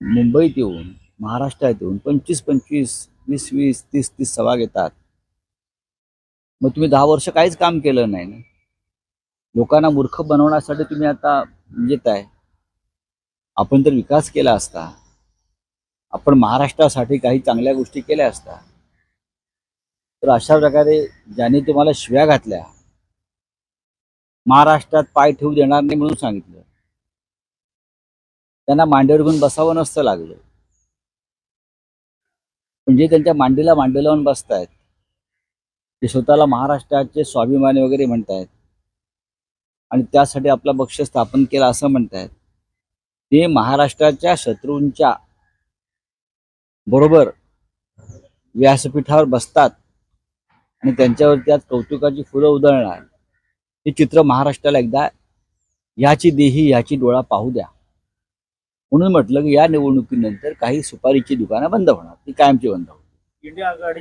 मुंबईत येऊन महाराष्ट्रात येऊन पंचवीस पंचवीस वीस वीस तीस तीस सभा घेतात. मग तुम्ही दहा वर्ष काहीच काम केलं नाही ना? लोकांना मूर्ख बनवण्यासाठी तुम्ही आता म्हणजे येत आहे आपण तर विकास केला असता. आपण महाराष्ट्रासाठी काही चांगल्या गोष्टी केल्या असता. तर अशा प्रकारे ज्याने तुम्हाला शिव्या घातल्या महाराष्ट्रात पाय ठेवू देणार नाही म्हणून सांगितलं. त्यांना मांडीवर घेऊन बसावं नसतं लागलं. म्हणजे त्यांच्या मांडीला मांडी लावून बसतायत. ते स्वतःला महाराष्ट्राचे स्वाभिमानी वगैरे म्हणतायत. आणि त्यासाठी आपला पक्ष स्थापन केला असं म्हणतायत. ते महाराष्ट्राच्या शत्रूंच्या बरोबर व्यासपीठावर बसतात. आणि त्यांच्यावरती आज कौतुकाची फुलं उधळणार. हे चित्र महाराष्ट्राला एकदा ह्याची देही याची डोळा पाहू द्या. म्हणून म्हटलं की या निवडणुकीनंतर काही सुपारीची दुकानं बंद होणार ती कायमची बंद होणार. इंडिया आघाडी